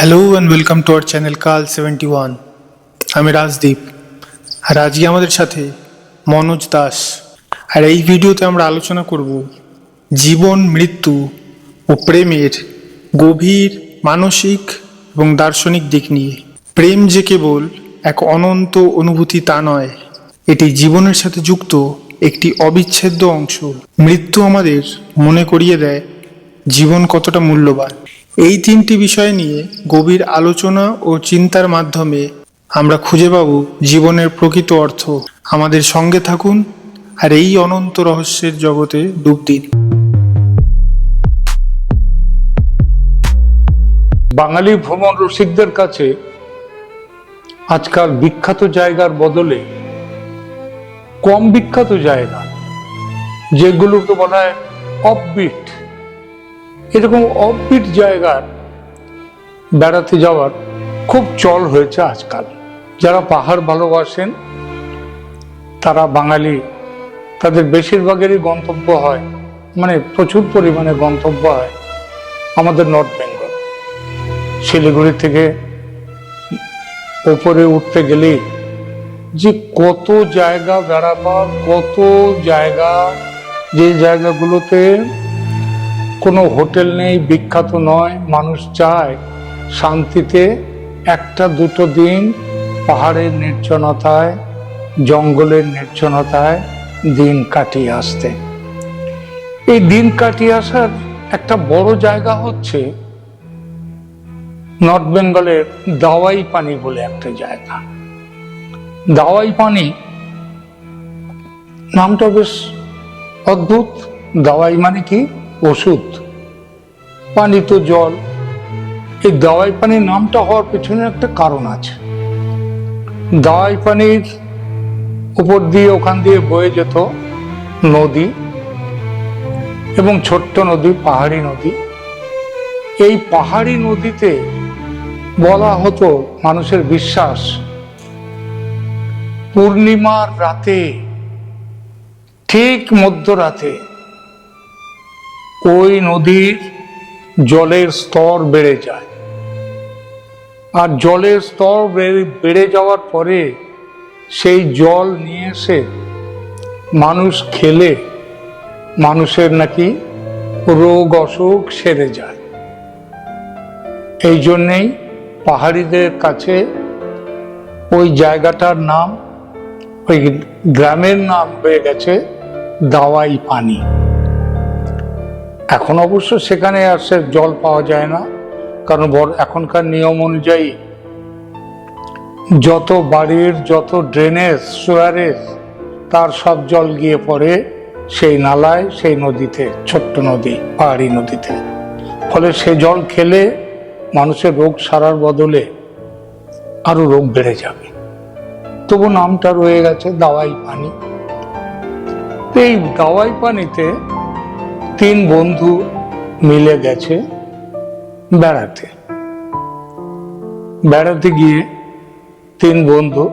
Hello and welcome to our channel কাল seventy one আমি রাজদীপ আর আজকে আমাদের সাথে, মনোজ দাস। আর এই ভিডিওতে আমরা আলোচনা করব জীবন, মৃত্যু ও প্রেমের গভীর মানসিক এবং দার্শনিক দিক নিয়ে। প্রেম যে কেবল এক অনন্ত অনুভূতি তা নয়, এটি জীবনের সাথে যুক্ত একটি অবিচ্ছেদ্য অংশ। মৃত্যু আমাদের মনে করিয়ে দেয় জীবন কতটা মূল্যবান। এই তিনটি বিষয় নিয়ে গভীর আলোচনা ও চিন্তার মাধ্যমে আমরা খুঁজে পাব জীবনের প্রকৃত অর্থ। আমাদের সঙ্গে থাকুন আর এই অনন্ত রহস্যের জগতে ডুব দিন। বাঙালি ভ্রমণ রসিকদের কাছে আজকাল বিখ্যাত জায়গার বদলে কম বিখ্যাত জায়গা, যেগুলোকে বলা হয় অফবিট এরকম অফবিট জায়গার বেড়াতে যাওয়ার খুব চল হয়েছে আজকাল। যারা পাহাড় ভালোবাসেন, তারা বাঙালি, তাদের বেশিরভাগেরই গন্তব্য হয় মানে প্রচুর পরিমাণে গন্তব্য হয় আমাদের নর্থ বেঙ্গল শিলিগুড়ি থেকে ওপরে উঠতে গেলে যে কত জায়গা বেড়াবার, কত জায়গা, যে জায়গাগুলোতে কোনো হোটেল নেই, বিখ্যাত নয়, মানুষ চায় শান্তিতে একটা দুটো দিন পাহাড়ের নির্জনতায়, জঙ্গলের নির্জনতায় দিন কাটিয়ে আসতে। এই দিন কাটিয়ে আসার একটা বড় জায়গা হচ্ছে নর্থ বেঙ্গলের দাওয়াই পানি বলে একটা জায়গা। দাওয়াই পানি নামটা বেশ অদ্ভুত। দাওয়াই মানে কি? ওষুধ পানি তো জল। এই দাওয়াই পানির নামটা হওয়ার পেছনে একটা কারণ আছে। দাওয়াই পানির উপর দিয়ে ওখান দিয়ে বয়ে যেত নদী এবং ছোট্ট নদী, পাহাড়ি নদী। এই পাহাড়ি নদীতে বলা হতো মানুষের বিশ্বাস, পূর্ণিমার রাতে, ঠিক মধ্যরাতে ওই নদীর জলের স্তর বেড়ে যায়। আর জলের স্তর বেড়ে- যাওয়ার পরে সেই জল নিয়ে এসে মানুষ খেলে, মানুষের নাকি রোগ অসুখ সেরে যায়। এই জন্যেই পাহাড়িদের কাছে ওই জায়গাটার নাম, ওই গ্রামের নাম হয়ে গেছে দাওয়াই পানি এখন অবশ্য সেখানে আর সে জল পাওয়া যায় না, কারণ বর- এখনকার নিয়ম অনুযায়ী যত বাড়ির যত ড্রেনেজ সুয়ারেজ তার সব জল গিয়ে পড়ে সেই নালায়, সেই নদীতে, ছোট্ট নদী, পাহাড়ি নদীতে। ফলে সে জল খেলে মানুষের রোগ সারার বদলে আরও রোগ বেড়ে যাবে। তবু নামটা রয়ে গেছে দাওয়াই পানি। এই দাওয়াই পানিতে তিন বন্ধু মিলে গেছে বেড়াতে। বেড়াতে গিয়ে তিন বন্ধু,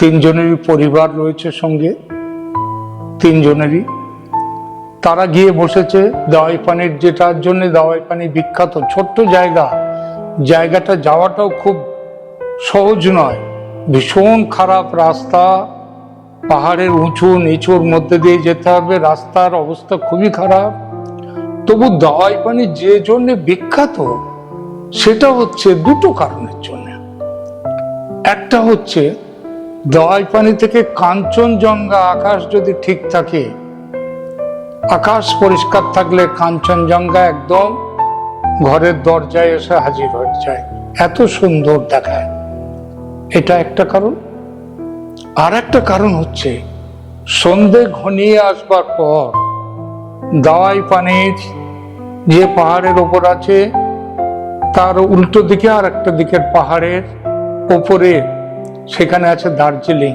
তিনজনেরই পরিবার রয়েছে সঙ্গে, তিনজনেরই। তারা গিয়ে বসেছে দাওয়াই পানির যেটার জন্য দাওয়াই পানি বিখ্যাত, ছোট্ট জায়গা। জায়গাটা যাওয়াটাও খুব সহজ নয়, ভীষণ খারাপ রাস্তা পাহাড়ের উঁচু নিচুর মধ্যে দিয়ে যেতে হবে। রাস্তার অবস্থা খুবই খারাপ। তবু দাওয়াই পানি যে জন্য বিখ্যাত, সেটা হচ্ছে দুটো কারণের জন্য। একটা হচ্ছে, দাওয়াই পানি থেকে কাঞ্চনজঙ্ঘা আকাশ যদি ঠিক থাকে, আকাশ পরিষ্কার থাকলে কাঞ্চনজঙ্ঘা একদম ঘরের দরজায় এসে হাজির হয়ে যায়। এত সুন্দর দেখায়। এটা একটা কারণ। আর একটা কারণ হচ্ছে, সন্ধে ঘনিয়ে আসবার পর দাওয়াই পানির যে পাহাড়ের ওপর আছে, তার উল্টো দিকে আর একটা দিকের পাহাড়ের ওপরে সেখানে আছে দার্জিলিং।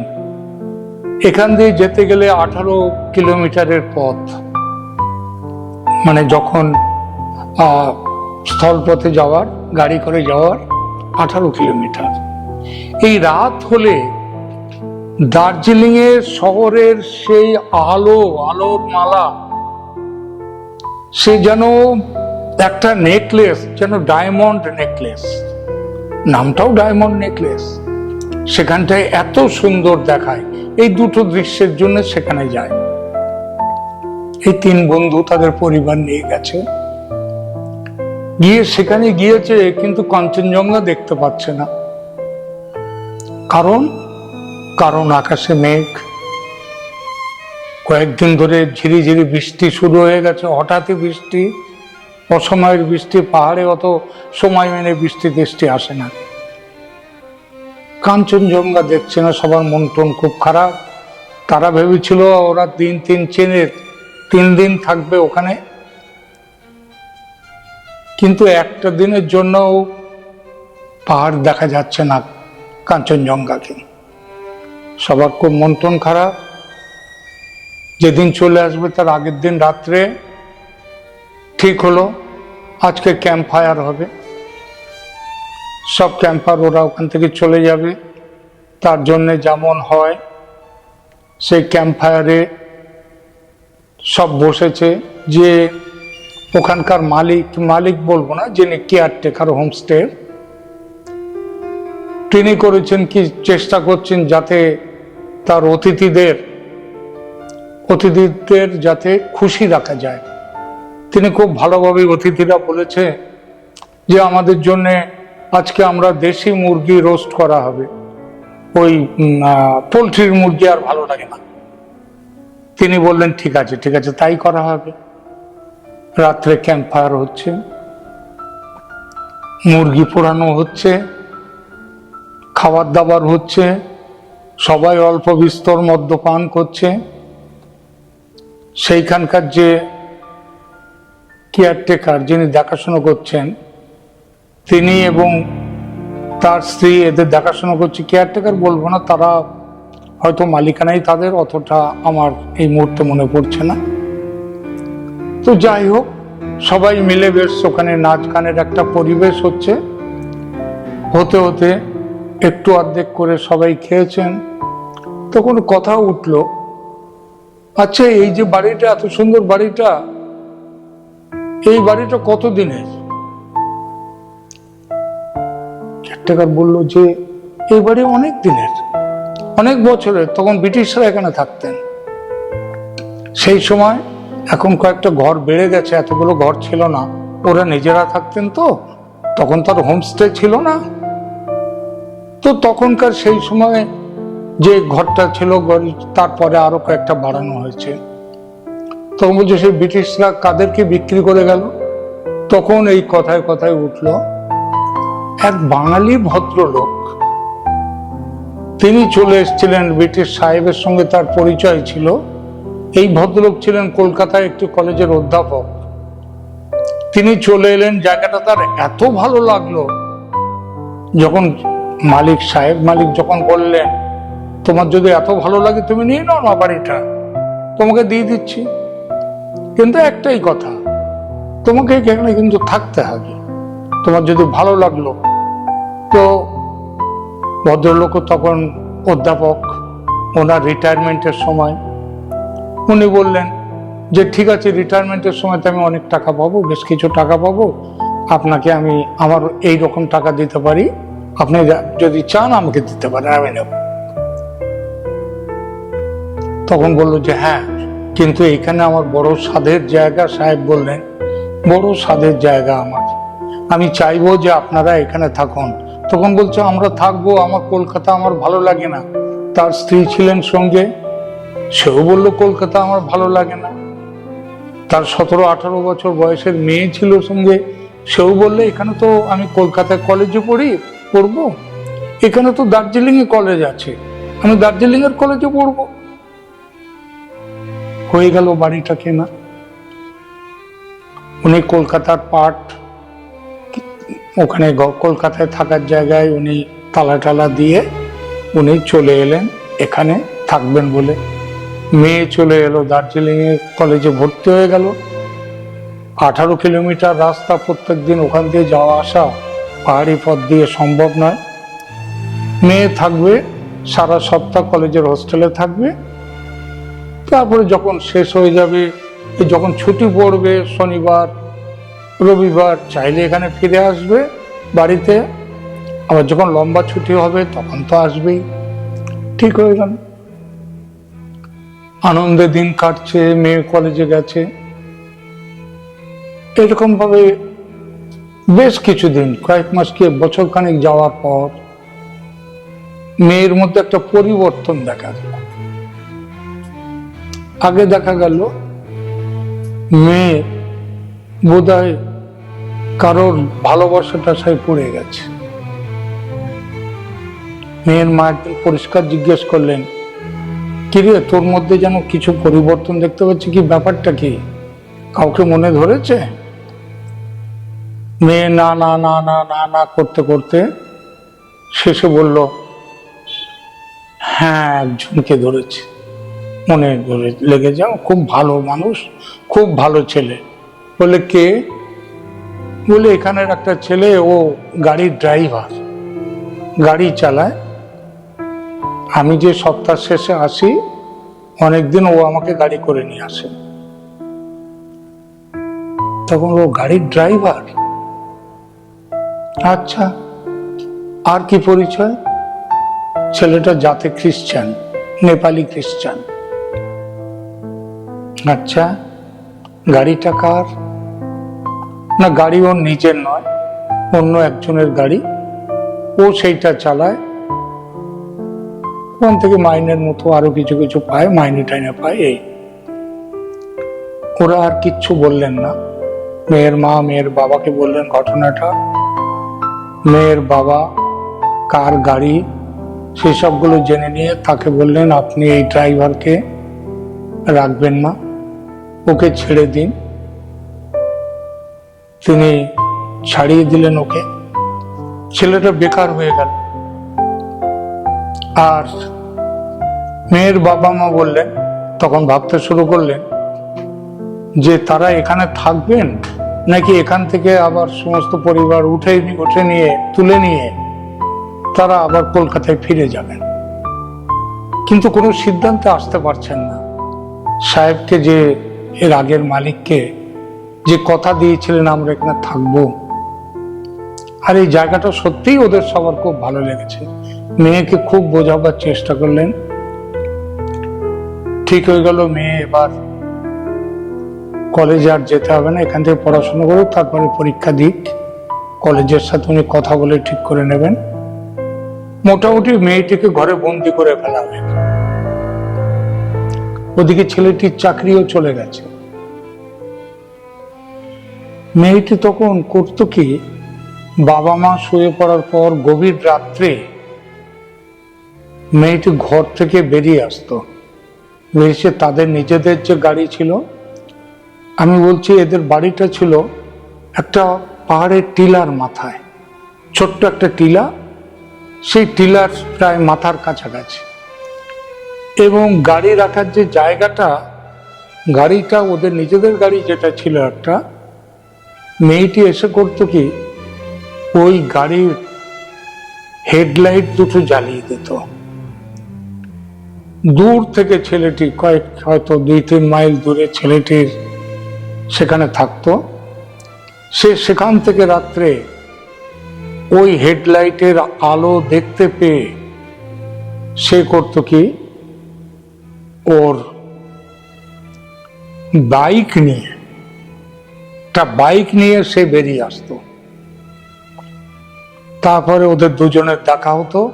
এখান দিয়ে যেতে গেলে আঠারো কিলোমিটারের পথ। মানে যখন স্থলপথে যাওয়ার, গাড়ি করে যাওয়ার আঠারো কিলোমিটার। এই রাত হলে দার্জিলিং এর শহরের সেই আলো, আলোর মালা, সে যেন একটা নেকলেস যেন ডায়মন্ড নেকলেস নামটাও ডায়মন্ড নেকলেস সেখানটায় এত সুন্দর দেখায়। এই দুটো দৃশ্যের জন্য সেখানে যায়। এই তিন বন্ধু তাদের পরিবার নিয়ে গেছে। গিয়ে সেখানে গিয়েছে, কিন্তু কাঞ্চনজঙ্ঘা দেখতে পাচ্ছে না। কারণ কারণ আকাশে মেঘ। কয়েকদিন ধরে ঝিরিঝিরি বৃষ্টি শুরু হয়ে গেছে, হঠাৎই বৃষ্টি, অসময়ের বৃষ্টি, পাহাড়ে অত সময় মেনে বৃষ্টি টেষ্টি আসে না। কাঞ্চনজঙ্ঘা দেখছে না, সবার মন টন খুব খারাপ। তারা ভেবেছিল ওরা দিন তিন চেনে তিন দিন থাকবে ওখানে। কিন্তু একটা দিনের জন্যও পাহাড় দেখা যাচ্ছে না কাঞ্চনজঙ্ঘাকে। সবার খুব মন টন খারাপ। যেদিন চলে আসবে তার আগের দিন রাত্রে ঠিক হলো। আজকে ক্যাম্প ফায়ার হবে। সব ক্যাম্পার ওরা ওখান থেকে চলে যাবে। তার জন্যে যেমন হয়, সেই ক্যাম্প ফায়ারে সব বসেছে। যে ওখানকার মালিক মালিক বলব না, যিনি কেয়ারটেকার হোমস্টে তিনি করেছেন কি, চেষ্টা করছেন যাতে তার অতিথিদের অতিথিদের যাতে খুশি রাখা যায়। তিনি খুব ভালোভাবে অতিথিরা বলেছে যে, আমাদের জন্যে আজকে আমরা দেশি মুরগি রোস্ট করা হবে। ওই পোলট্রির মুরগি আর ভালো লাগে না। তিনি বললেন, ঠিক আছে ঠিক আছে, তাই করা হবে। রাত্রে ক্যাম্প ফায়ার হচ্ছে। মুরগি পোড়ানো হচ্ছে। খাবার দাবার হচ্ছে। সবাই অল্প বিস্তর মদ্যপান করছে। সেইখানকার যে কেয়ারটেকার যিনি দেখাশোনা করছেন, তিনি এবং তার স্ত্রী এদের দেখাশোনা করছে। কেয়ারটেকার বলব না, তারা হয়তো মালিকানাই তাদের, অতটা আমার এই মুহূর্তে মনে পড়ছে না। তো যাই হোক, সবাই মিলে বেশ ওখানে নাচ গানের একটা পরিবেশ হচ্ছে। হতে হতে একটু অর্ধেক করে সবাই খেয়েছেন। তখন কথা উঠল আচ্ছা এই যে বাড়িটা, এত সুন্দর বাড়িটা, এই বাড়িটা কত দিনের? কেয়ারটেকার বলল যে, এই বাড়ি অনেক দিনের, অনেক বছরের। তখন ব্রিটিশরা এখানে থাকতেন। সেই সময় এখন কয়েকটা ঘর বেড়ে গেছে, এতগুলো ঘর ছিল না। ওরা নিজেরা থাকতেন তো, তখন তার হোমস্টে ছিল না। তো তখনকার সেই সময় যে ঘরটা ছিল তারপরে আরও কয়েকটা বাড়ানো হয়েছে। তখন বলছে সেই ব্রিটিশরা কাদেরকে বিক্রি করে গেল, তখন এই কথায় কথায় উঠল, এক বাঙালি ভদ্রলোক, তিনি চলে এসেছিলেন ব্রিটিশ সাহেবের সঙ্গে, তার পরিচয় ছিল। এই ভদ্রলোক ছিলেন কলকাতায় একটি কলেজের অধ্যাপক। তিনি চলে এলেন, জায়গাটা তার এত ভালো লাগল, যখন মালিক সাহেব, মালিক যখন বললেন তোমার যদি এত ভালো লাগে, তুমি নিয়ে নাও না বাড়িটা। তোমাকে দিয়ে দিচ্ছি। কিন্তু একটাই কথা, তোমাকে এখানে কিন্তু থাকতে হবে। তোমার যদি ভালো লাগল, তো ভদ্রলোক তখন অধ্যাপক, ওনার রিটায়ারমেন্টের সময়, উনি বললেন যে, ঠিক আছে, রিটায়ারমেন্টের সময় তো আমি অনেক টাকা পাবো, বেশ কিছু টাকা পাবো। আপনাকে আমি আমার এই রকম টাকা দিতে পারি। আপনি যদি চান, আমাকে দিতে পারেন, আমি নেব। তখন বলল যে হ্যাঁ কিন্তু এখানে আমার বড় স্বাদের জায়গা সাহেব বললেন, বড় স্বাদের জায়গা আমার। আমি চাইব যে আপনারা এখানে থাকুন। তখন বলছে, আমরা থাকব, আমার কলকাতা আমার ভালো লাগে না। তার স্ত্রী ছিলেন সঙ্গে, সেও বলল, কলকাতা আমার ভালো লাগে না। তার সতেরো আঠারো বছর বয়সের মেয়ে ছিল সঙ্গে, সেও বললে, এখানে তো আমি কলকাতায় কলেজে পড়ি, পড়ব? এখানে তো দার্জিলিং এ কলেজ আছে। আমি দার্জিলিং এর কলেজে পড়ব? হয়ে গেল বাড়িটা কেনা। উনি কলকাতার পাট, ওখানে কলকাতায় থাকার জায়গায় উনি তালা টালা দিয়ে উনি চলে এলেন, এখানে থাকবেন বলে। মেয়ে চলে এলো দার্জিলিং এ কলেজে ভর্তি হয়ে গেল। আঠারো কিলোমিটার রাস্তা প্রত্যেক দিন ওখান দিয়ে যাওয়া আসা পাহাড়ি পথ দিয়ে সম্ভব নয়। মেয়ে থাকবে, সারা সপ্তাহ কলেজের হোস্টেলে থাকবে। তারপরে যখন শেষ হয়ে যাবে যখন ছুটি পড়বে শনিবার, রবিবার, চাইলে এখানে ফিরে আসবে বাড়িতে। আবার যখন লম্বা ছুটি হবে, তখন তো আসবেই। ঠিক হয়ে গেল। আনন্দে দিন কাটছে, মেয়ে কলেজে গেছে। এরকম ভাবে বেশ কিছুদিন, কয়েক মাস কি বছর খানিক যাওয়ার পর, মেয়ের মধ্যে একটা পরিবর্তন দেখা গেল আগে দেখা গেল, মেয়ে বোধহয় কারোর ভালোবাসাটা সাই পড়ে গেছে। মেয়ের মা একদিন পরিষ্কার জিজ্ঞেস করলেন কিরে তোর মধ্যে যেন কিছু পরিবর্তন দেখতে পাচ্ছি? কি ব্যাপারটা কি? কাউকে মনে ধরেছে? মেয়ে না না না না না না করতে করতে শেষে বলল হ্যাঁ একজনকে ধরেছে। মনে ধরে লেগে যাও, খুব ভালো মানুষ, খুব ভালো ছেলে। বলে, কে? বলে, এখানের একটা ছেলে, ও গাড়ির ড্রাইভার গাড়ি চালায়। আমি যে সপ্তাহ শেষে আসি, অনেকদিন ও আমাকে গাড়ি করে নিয়ে আসে। তখন ও গাড়ির ড্রাইভার আচ্ছা আর কি পরিচয়? ছেলেটা জাতে খ্রিস্টান, নেপালি খ্রিস্টান। আচ্ছা গাড়িটা কার? না, গাড়ি ওর নিজের নয়, অন্য একজনের গাড়ি। ও সেইটা চালায়। ওখান থেকে মাইনের মতো আরও কিছু কিছু পায়, মাইনে টাইনে পায়, এই। ওরা আর কিচ্ছু বললেন না। মেয়ের মা, মেয়ের বাবাকে বললেন ঘটনাটা। মেয়ের বাবা, কার গাড়ি, সেসবগুলো জেনে নিয়ে তাকে বললেন, আপনি এই ড্রাইভারকে রাখবেন না। ওকে ছেড়ে দিন। তিনি ছাড়িয়ে দিলেন ওকে। ছেলেটা বেকার হয়ে গেল। আর মেয়ের বাবা মা বললেন, তখন ভাবতে শুরু করলেন, যে তারা এখানে থাকবেন নাকি এখান থেকে আবার সমস্ত পরিবার উঠে উঠে নিয়ে, তুলে নিয়ে তারা আবার কলকাতায় ফিরে যাবেন। কিন্তু কোনো সিদ্ধান্তে আসতে পারছেন না। সাহেবকে যে এর আগের মালিককে যে কথা দিয়েছিলেন, আমরা এখানে থাকব। আর এই জায়গাটা সত্যিই ওদের সবার খুব ভালো লেগেছে। মেয়েকে খুব বোঝাবার চেষ্টা করলেন। ঠিক হয়ে গেল মেয়ে, এবার কলেজে আর যেতে হবে না। এখান থেকে পড়াশোনা করুক, তারপরে পরীক্ষা দিক। কলেজের সাথে উনি কথা বলে ঠিক করে নেবেন। মোটামুটি মেয়েটিকে ঘরে বন্দি করে ফেলা হয়ে ওদিকে ছেলেটির চাকরিও চলে গেছে। মেয়েটি তখন করতো কি বাবা মা শুয়ে পড়ার পর গভীর রাত্রে মেয়েটি ঘর থেকে বেরিয়ে আসতো। বেরিয়ে তাদের নিজেদের যে গাড়ি ছিল, আমি বলছি এদের বাড়িটা ছিল একটা পাহাড়ের টিলার মাথায়। ছোট্ট একটা টিলা, সেই টিলার প্রায় মাথার কাছাকাছি। এবং গাড়ি রাখার যে জায়গাটা, গাড়িটা ওদের নিজেদের গাড়ি যেটা ছিল একটা মেয়েটি এসে করতো কি, ওই গাড়ির হেডলাইট দুটো জ্বালিয়ে দিত। দূর থেকে ছেলেটি কয়েক, হয়তো দুই, তিন মাইল দূরে ছেলেটির সেখানে থাকতো। সে সেখান থেকে রাত্রে ওই হেডলাইটের আলো দেখতে পেয়ে সে করতো কি, ওর বাইক নিয়ে একটা বাইক নিয়ে সে বেরিয়ে আসতো। তারপরে ওদের দুজনের দেখা হতো,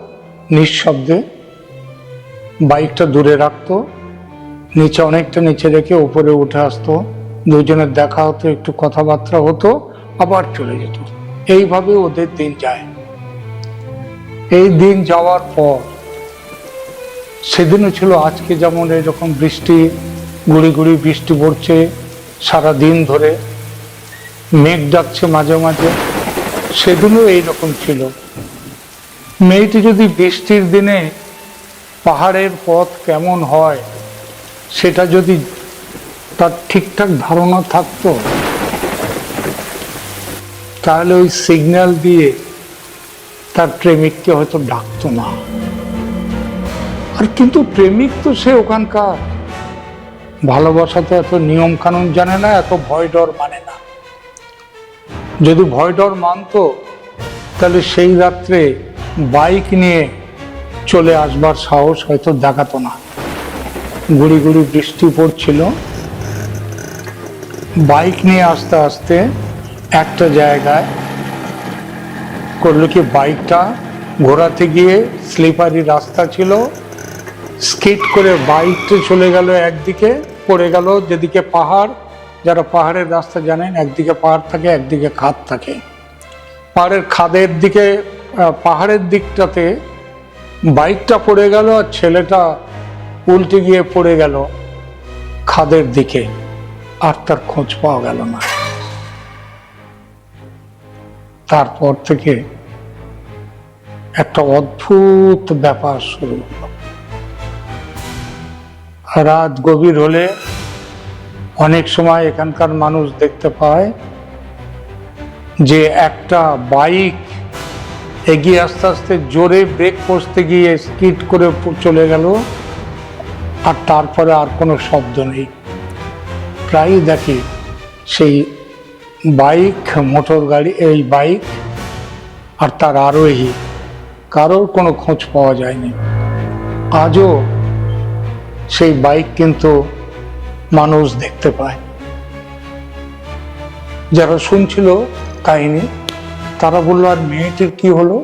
নিঃশব্দে। বাইকটা দূরে রাখতো, নিচে অনেকটা নিচে রেখে উপরে উঠে আসতো। দুজনের দেখা হতো, একটু কথাবার্তা হতো, আবার চলে যেত। এইভাবে ওদের দিন যায়। এই দিন যাওয়ার পর, সেদিনও ছিল, আজকে যেমন এরকম বৃষ্টি, গুড়ি গুড়ি বৃষ্টি পড়ছে সারা দিন ধরে। মেঘ ডাকছে মাঝে মাঝে। সেদিনও এইরকম ছিল। মেয়েটি যদি বৃষ্টির দিনে পাহাড়ের পথ কেমন হয়, সেটা যদি তার ঠিকঠাক ধারণা থাকতো, তাহলে ওই সিগন্যাল দিয়ে তার প্রেমিককে হয়তো ডাকতো না। আর কিন্তু প্রেমিক তো সে ওখানকার। ভালোবাসা তো এত নিয়ম কানুন জানে না, এত ভয় ডর মানে যদি ভয় ডর মানতো, তাহলে সেই রাত্রে বাইক নিয়ে চলে আসবার সাহস হয়তো দেখাতো না। গুড়ি গুড়ি বৃষ্টি পড়ছিল। বাইক নিয়ে আস্তে আস্তে একটা জায়গায় করল কি বাইকটা ঘোরাতে গিয়ে স্লিপারি রাস্তা ছিল। স্কিট করে বাইকটা চলে গেল একদিকে, পড়ে গেল যেদিকে পাহাড় যারা পাহাড়ের রাস্তা জানেন, একদিকে পাহাড় থাকে, একদিকে খাদ থাকে। পাহাড়ের খাদের দিকে পাহাড়ের দিকটাতে বাইকটা পড়ে গেল আর ছেলেটা উল্টে গিয়ে পড়ে গেল খাদের দিকে, আর তার খোঁজ পাওয়া গেল না। তারপর থেকে একটা অদ্ভুত ব্যাপার শুরু হলো। রাত গভীর হলে অনেক সময় এখানকার মানুষ দেখতে পায় যে একটা বাইক এগিয়ে আস্তে আস্তে জোরে ব্রেক কষতে গিয়ে স্কিড করে চলে গেল, আর তারপরে আর কোনো শব্দ নেই। প্রায়ই দেখি সেই বাইক, মোটর গাড়ি, এই বাইক, আর তার আরোহী, কারোর কোনো খোঁজ পাওয়া যায়নি। আজও সেই বাইক কিন্তু মানুষ দেখতে পায়। যারা শুনছিল কাহিনী, তারা বলল, আর মেয়েটির কি হলো?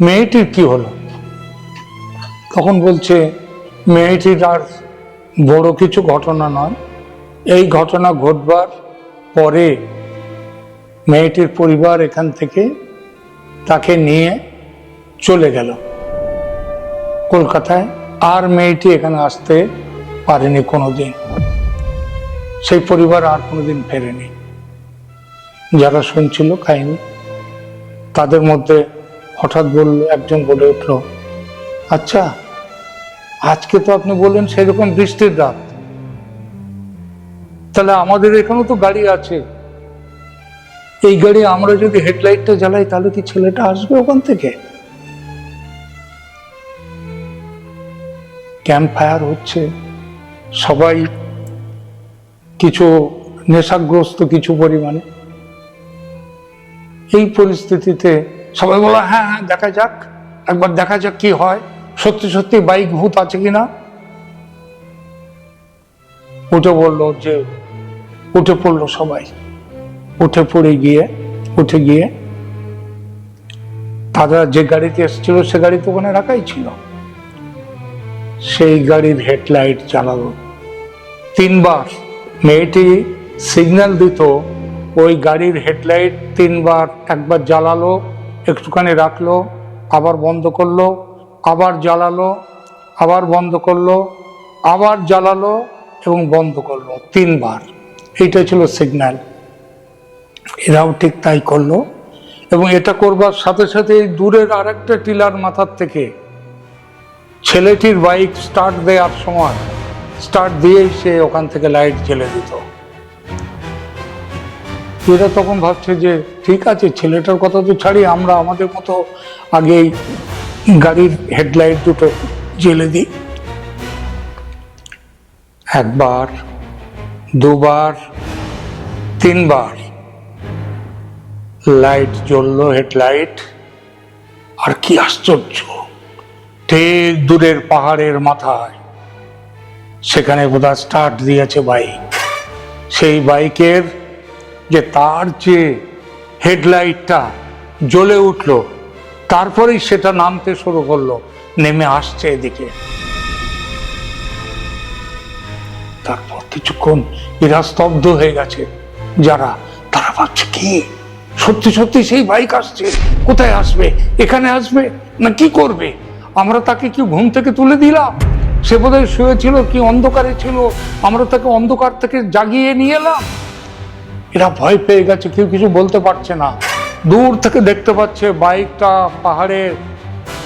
মেয়েটির কি হলো? তখন বলছে, মেয়েটির আর বড় কিছু ঘটনা নয়। এই ঘটনা ঘটবার পরে মেয়েটির পরিবার এখান থেকে তাকে নিয়ে চলে গেল কলকাতায়। আর মেয়েটি এখানে আসতে পারেনি কোনোদিন। সেই পরিবার আর কোনোদিন ফেরেনি। যারা শুনছিল কাহিনী, তাদের মধ্যে হঠাৎ বলল, একজন বলে উঠল আচ্ছা আজকে তো আপনি বললেন সেরকম বৃষ্টির রাত। তাহলে আমাদের এখানেও তো গাড়ি আছে। এই গাড়ি আমরা যদি হেডলাইটটা জ্বালাই, তাহলে কি ছেলেটা আসবে ওখান থেকে? ক্যাম্প ফায়ার হচ্ছে। সবাই কিছু নেশাগ্রস্ত, কিছু পরিমাণে। এই পরিস্থিতিতে সবাই বলো হ্যাঁ হ্যাঁ দেখা যাক, একবার দেখা যাক কি হয়। সত্যি সত্যি বাইক ভূত আছে কিনা উঠে বলল যে, উঠে পড়ল সবাই। উঠে পড়ে গিয়ে, উঠে গিয়ে তারা যে গাড়িতে এসেছিল, সে গাড়ি তো ওখানে রাখাই ছিল। সেই গাড়ির হেডলাইট চালালো। তিনবার মেয়েটি সিগন্যাল দিত, ওই গাড়ির হেডলাইট তিনবার একবার জ্বালালো, একটুখানি রাখল, আবার বন্ধ করল, আবার জ্বালালো, আবার বন্ধ করল, আবার জ্বালালো এবং বন্ধ করল তিনবার। এইটা ছিল সিগন্যাল। এরাও ঠিক তাই করল এবং এটা করবার সাথে সাথে দূরের আরেকটা টিলার মাথার থেকে ছেলেটির বাইক স্টার্ট দেওয়ার সময় স্টার্ট দিয়েই সে ওখান থেকে লাইট জ্বেলে দিত। এরা তখন ভাবছে যে, ঠিক আছে, ছেলেটার কথা তো ছাড়ি, আমরা আমাদের মতো আগেই গাড়ির হেডলাইট দুটো জ্বেলে দিই। একবার, দুবার, তিনবার লাইট জ্বললো হেডলাইট আর কি আশ্চর্য! ঠিক দূরের পাহাড়ের মাথায়। সেখানে বোধহয় স্টার্ট দিয়েছে বাইক। সেই বাইকের যে তার যে হেডলাইটটা জ্বলে উঠল, তারপরেই সেটা নামতে শুরু করল, নেমে আসছে এদিকে। তারপর কিছুক্ষণ এরা স্তব্ধ হয়ে গেছে। যারা, তারা ভাবছে, কি? সত্যি সত্যি সেই বাইক আসছে? কোথায় আসবে? এখানে আসবে? না কি করবে? আমরা তাকে কি ঘুম থেকে তুলে দিলাম? সে বোধহয় শুয়েছিল কি অন্ধকারে ছিল। আমরা তাকে অন্ধকার থেকে জাগিয়ে নিয়ে এলাম। এরা ভয় পেয়ে গেছে, কেউ কিছু বলতে পারছে না। দূর থেকে দেখতে পাচ্ছে বাইকটা পাহাড়ে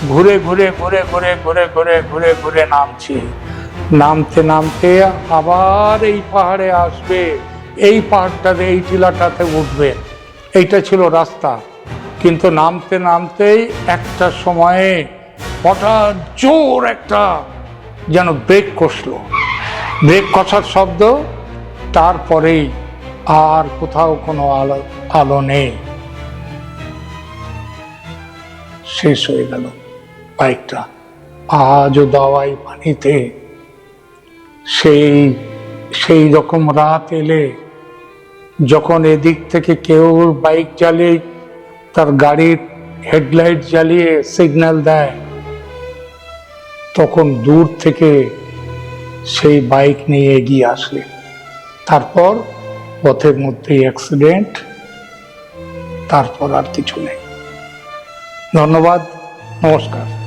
ঘুরে ঘুরে ঘুরে ঘুরে ঘুরে ঘুরে ঘুরে ঘুরে নামছে। নামতে নামতে আবার এই পাহাড়ে আসবে। এই পাহাড়টাতে, এই টিলাটাতে উঠবে। এইটা ছিল রাস্তা। কিন্তু নামতে নামতেই একটা সময়ে হঠাৎ জোর একটা যেন ব্রেক কষলো। ব্রেক কষার শব্দ তারপরেই আর কোথাও কোনো আলো আলো নেই। শেষ হয়ে গেল বাইকটা আজও দাওয়াই পানিতে। সেই সেই রকম রাত এলে যখন এদিক থেকে কেউ বাইক চালিয়ে তার গাড়ির হেডলাইট জ্বালিয়ে সিগন্যাল দেয় তখন দূর থেকে সেই বাইক নিয়ে এগিয়ে আসে তারপর পথের মধ্যে অ্যাক্সিডেন্ট তারপর আর কিছু নেই। ধন্যবাদ, নমস্কার।